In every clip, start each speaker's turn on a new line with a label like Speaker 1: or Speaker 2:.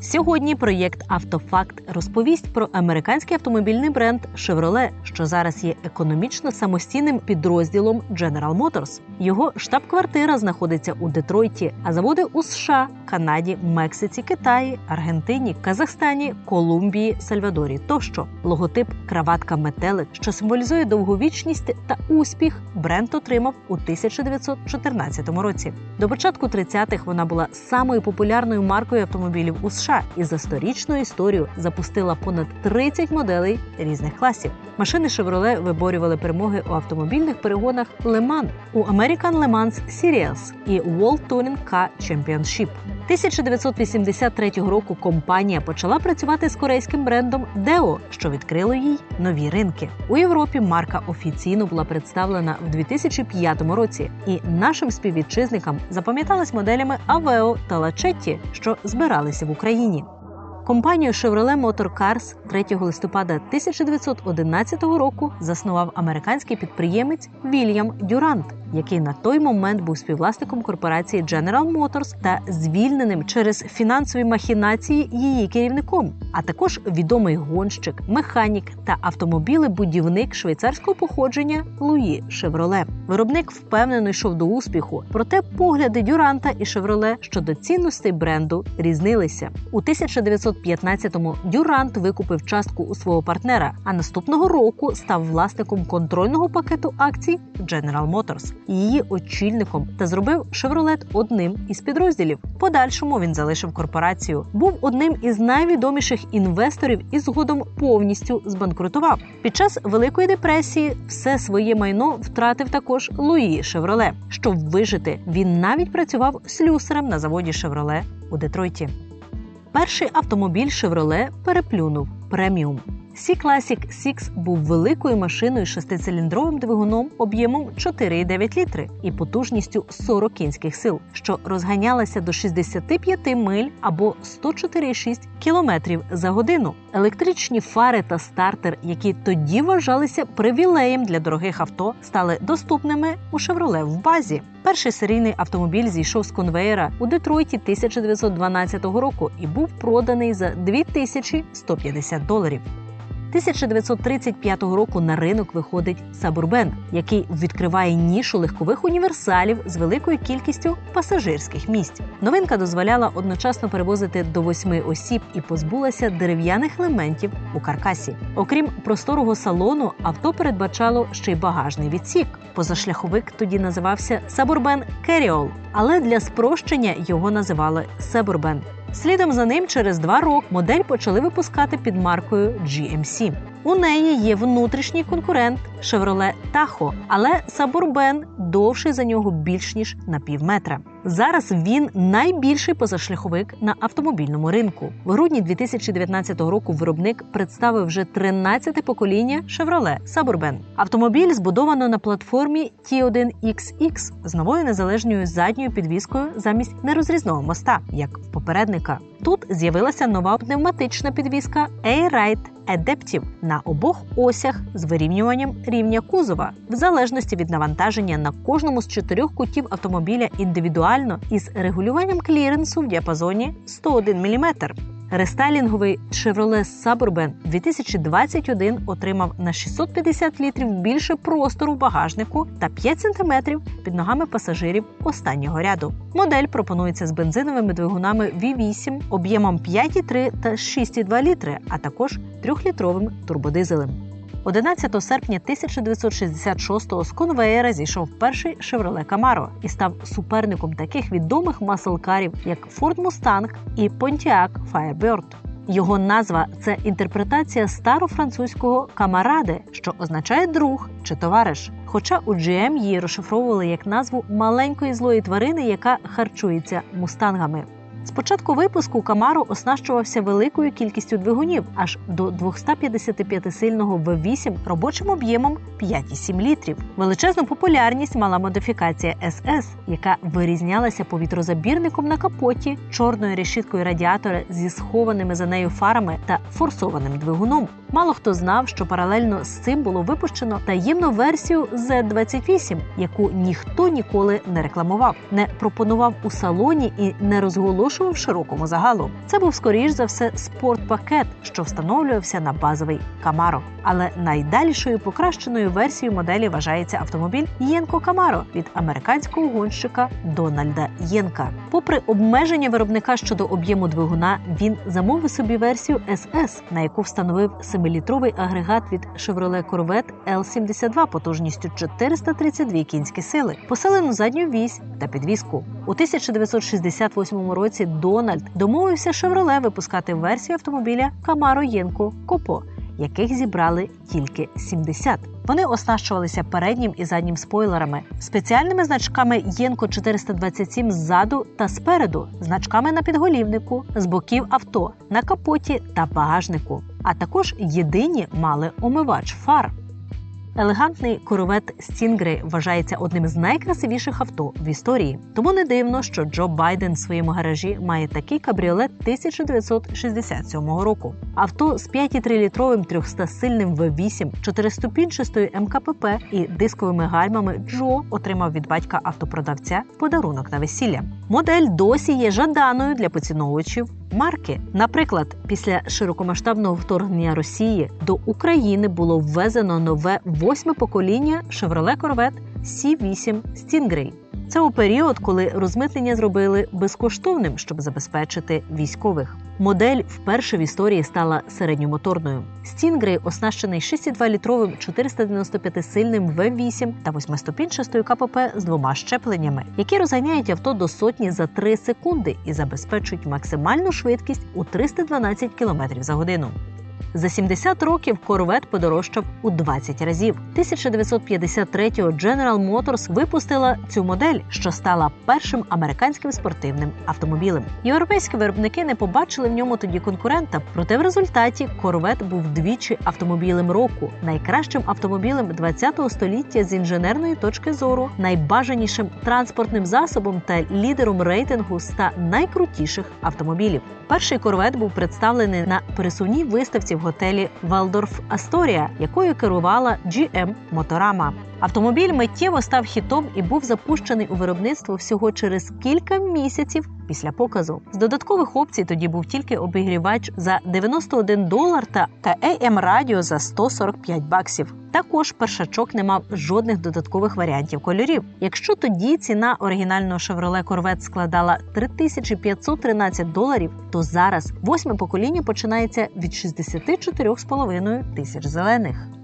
Speaker 1: Сьогодні проєкт Автофакт розповість про американський автомобільний бренд Chevrolet, що зараз є економічно самостійним підрозділом General Motors. Його штаб-квартира знаходиться у Детройті, а заводи у США, Канаді, Мексиці, Китаї, Аргентині, Казахстані, Колумбії, Сальвадорі тощо. Логотип краватка метелик, що символізує довговічність та успіх, бренд отримав у 1914 році. До початку 30-х вона була самою популярною маркою автомобілів у США і за сторічну історію запустила понад 30 моделей різних класів. Машини Chevrolet виборювали перемоги у автомобільних перегонах Mans, у American Le Mans Series і World Touring Car Championship. 1983 року компанія почала працювати з корейським брендом Deo, що відкрило їй нові ринки. У Європі марка офіційно була представлена в 2005 році, і нашим співвітчизникам запам'яталась моделями Aveo та Lacetti, що збиралися в Україні. 意淫。Компанію Chevrolet Motor Cars 3 листопада 1911 року заснував американський підприємець Вільям Дюрант, який на той момент був співвласником корпорації General Motors та звільненим через фінансові махінації її керівником, а також відомий гонщик, механік та автомобілебудівник швейцарського походження Луї Шевроле. Виробник впевнено йшов до успіху, проте погляди Дюранта і Шевроле щодо цінностей бренду різнилися у 1915-му Дюрант викупив частку у свого партнера, а наступного року став власником контрольного пакету акцій General Motors, її очільником та зробив Chevrolet одним із підрозділів. Подальшому він залишив корпорацію. Був одним із найвідоміших інвесторів і згодом повністю збанкрутував. Під час Великої депресії все своє майно втратив також Луї Шевроле. Щоб вижити, він навіть працював слюсарем на заводі Шевроле у Детройті. Перший автомобіль Chevrolet переплюнув преміум. C-Classic 6 був великою машиною шестициліндровим двигуном об'ємом 4,9 літри і потужністю 40 кінських сил, що розганялася до 65 миль або 104,6 кілометрів за годину. Електричні фари та стартер, які тоді вважалися привілеєм для дорогих авто, стали доступними у Chevrolet в базі. Перший серійний автомобіль зійшов з конвеєра у Детройті 1912 року і був проданий за 2150 доларів. 1935 року на ринок виходить Сабурбен, який відкриває нішу легкових універсалів з великою кількістю пасажирських місць. Новинка дозволяла одночасно перевозити до восьми осіб і позбулася дерев'яних елементів у каркасі. Окрім просторого салону, авто передбачало ще й багажний відсік. Позашляховик тоді називався Сабурбен Керіол, але для спрощення його називали Себурбен. Слідом за ним через два роки модель почали випускати під маркою GMC. У неї є внутрішній конкурент Chevrolet Tahoe, але Suburban довший за нього більш ніж на пів метра. Зараз він найбільший позашляховик на автомобільному ринку. В грудні 2019 року виробник представив вже 13-те покоління Chevrolet Suburban. Автомобіль збудовано на платформі T1XX з новою незалежною задньою підвіскою замість нерозрізного моста, як в попередника. Тут з'явилася нова пневматична підвіска A-Ride Adaptive на обох осях з вирівнюванням рівня кузова, в залежності від навантаження на кожному з чотирьох кутів автомобіля індивідуально із регулюванням кліренсу в діапазоні 101 мм. Рестайлінговий Chevrolet Suburban 2021 отримав на 650 літрів більше простору в багажнику та 5 см під ногами пасажирів останнього ряду. Модель пропонується з бензиновими двигунами V8 об'ємом 5,3 та 6,2 літри, а також 3-літровим турбодизелем. 11 серпня 1966-го з конвеєра зійшов перший Chevrolet Camaro і став суперником таких відомих маселкарів, як Ford Mustang і Pontiac Firebird. Його назва це інтерпретація старофранцузького камаради, що означає друг чи товариш. Хоча у GM її розшифровували як назву маленької злої тварини, яка харчується мустангами. Спочатку випуску Камаро оснащувався великою кількістю двигунів аж до 255-сильного V8 робочим об'ємом 5,7 літрів. Величезну популярність мала модифікація SS, яка вирізнялася повітрозабірником на капоті, чорною решіткою радіатора зі схованими за нею фарами та форсованим двигуном. Мало хто знав, що паралельно з цим було випущено таємну версію Z28, яку ніхто ніколи не рекламував, не пропонував у салоні і не розголошував товаришував широкому загалу. Це був скоріш за все спортпакет, що встановлювався на базовий Камаро. Але найдальшою покращеною версією моделі вважається автомобіль Єнко Камаро від американського гонщика Дональда Єнка. Попри обмеження виробника щодо об'єму двигуна, він замовив собі версію SS, на яку встановив 7-літровий агрегат від Chevrolet Corvette L72 потужністю 432 кінські сили, посилену задню вісь та підвіску. У 1968 році Дональд домовився Chevrolet випускати версію автомобіля Camaro Єнко Копо яких зібрали тільки 70. Вони оснащувалися переднім і заднім спойлерами, спеціальними значками Єнко 427 ззаду та спереду, значками на підголівнику, з боків авто, на капоті та багажнику. А також єдині мали омивач фар. Елегантний коровет Стінгрей вважається одним з найкрасивіших авто в історії. Тому не дивно, що Джо Байден в своєму гаражі має такий кабріолет 1967 року. Авто з 5,3-літровим 300-сильним V8, 4-ступінчастою МКПП і дисковими гальмами Джо отримав від батька автопродавця подарунок на весілля. Модель досі є жаданою для поціновувачів марки. Наприклад, після широкомасштабного вторгнення Росії до України було ввезено нове восьме покоління Chevrolet Corvette C8 Stingray. Це у період, коли розмитнення зробили безкоштовним, щоб забезпечити військових. Модель вперше в історії стала середньомоторною. Стінгрей оснащений 6,2-літровим 495-сильним V8 та 8-ступінчастою КПП з двома щепленнями, які розганяють авто до сотні за 3 секунди і забезпечують максимальну швидкість у 312 км за годину. За 70 років корвет подорожчав у 20 разів. 1953-го General Motors випустила цю модель, що стала першим американським спортивним автомобілем. Європейські виробники не побачили в ньому тоді конкурента. Проте в результаті корвет був двічі автомобілем року, найкращим автомобілем 20-го століття з інженерної точки зору, найбажанішим транспортним засобом та лідером рейтингу 100 найкрутіших автомобілів. Перший корвет був представлений на пересувній виставці в готелі Валдорф Асторія, якою керувала GM Motorama. Автомобіль миттєво став хітом і був запущений у виробництво всього через кілька місяців після показу. З додаткових опцій тоді був тільки обігрівач за 91 долар та am радіо за 145 баксів. Також першачок не мав жодних додаткових варіантів кольорів. Якщо тоді ціна оригінального Chevrolet Corvette складала 3513 доларів, то зараз восьме покоління починається від 64,5 тисяч зелених.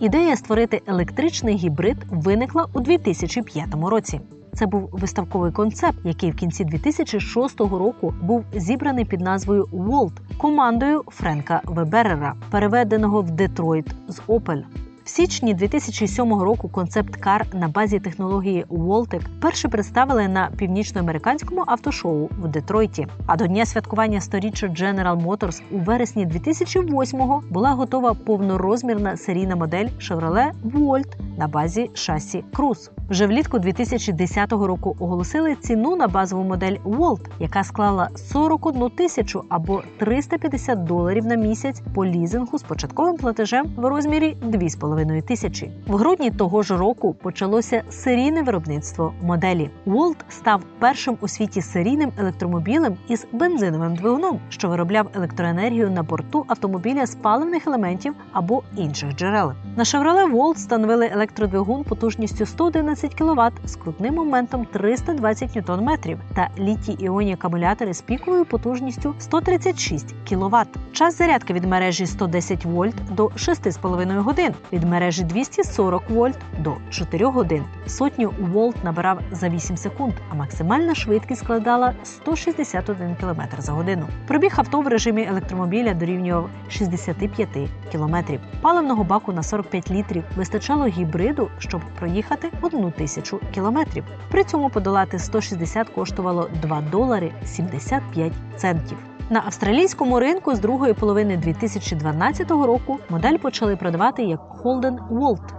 Speaker 1: Ідея створити електричний гібрид виникла у 2005 році. Це був виставковий концепт, який в кінці 2006 року був зібраний під назвою Волт командою Френка Веберера, переведеного в Детройт з Opel. В січні 2007 року концепт-кар на базі технології Волтек перше представили на північноамериканському автошоу в Детройті. А до дня святкування сторіччя General Motors у вересні 2008-го була готова повнорозмірна серійна модель Chevrolet Volt на базі шасі Cruze. Вже влітку 2010 року оголосили ціну на базову модель Volt, яка склала 41 тисячу або 350 доларів на місяць по лізингу з початковим платежем в розмірі 2,5 тисячі. В грудні того ж року почалося серійне виробництво моделі. Volt став першим у світі серійним електромобілем із бензиновим двигуном, що виробляв електроенергію на борту автомобіля з паливних елементів або інших джерел. На Chevrolet Volt встановили електродвигун потужністю 111 12 кВт з крутним моментом 320 Нм та літій іонні акумулятори з піковою потужністю 136 кВт. Час зарядки від мережі 110 вольт до 6,5 годин, від мережі 240 вольт до 4 годин. Сотню вольт набирав за 8 секунд, а максимальна швидкість складала 161 км за годину. Пробіг авто в режимі електромобіля дорівнював 65 км. Паливного баку на 45 літрів вистачало гібриду, щоб проїхати одну тисячу кілометрів. При цьому подолати 160 коштувало 2 долари 75 центів. На австралійському ринку з другої половини 2012 року модель почали продавати як Holden Volt.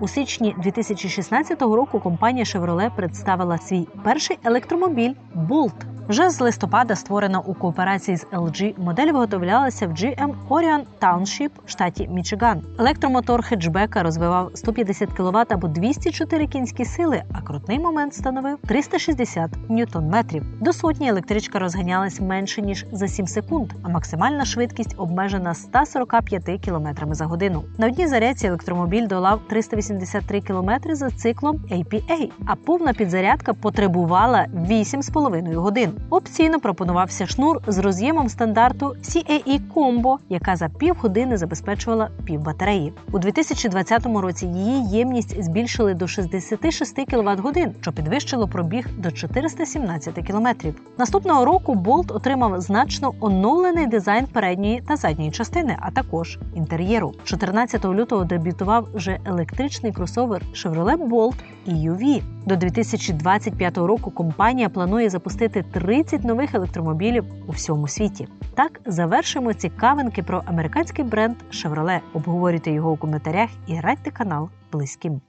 Speaker 1: У січні 2016 року компанія Chevrolet представила свій перший електромобіль Bolt. Вже з листопада створена у кооперації з LG, модель виготовлялася в GM Orion Township в штаті Мічиган. Електромотор хетчбека розвивав 150 кВт або 204 кінські сили, а крутний момент становив 360 ньютон-метрів. До сотні електричка розганялась менше ніж за 7 секунд, а максимальна швидкість обмежена 145 км за годину. На одній зарядці електромобіль долав 383 км за циклом APA, а повна підзарядка потребувала 8,5 годин. Опційно пропонувався шнур з роз'ємом стандарту CAE Combo, яка за півгодини забезпечувала пів батареї. У 2020 році її ємність збільшили до 66 кВт годин, що підвищило пробіг до 417 км. Наступного року Bolt отримав значно оновлений дизайн передньої та задньої частини, а також інтер'єру. 14 лютого дебютував вже електричний кросовер Chevrolet Bolt EUV. До 2025 року компанія планує запустити 30 нових електромобілів у всьому світі. Так завершимо цікавинки про американський бренд Chevrolet. Обговорюйте його у коментарях і радьте канал близьким.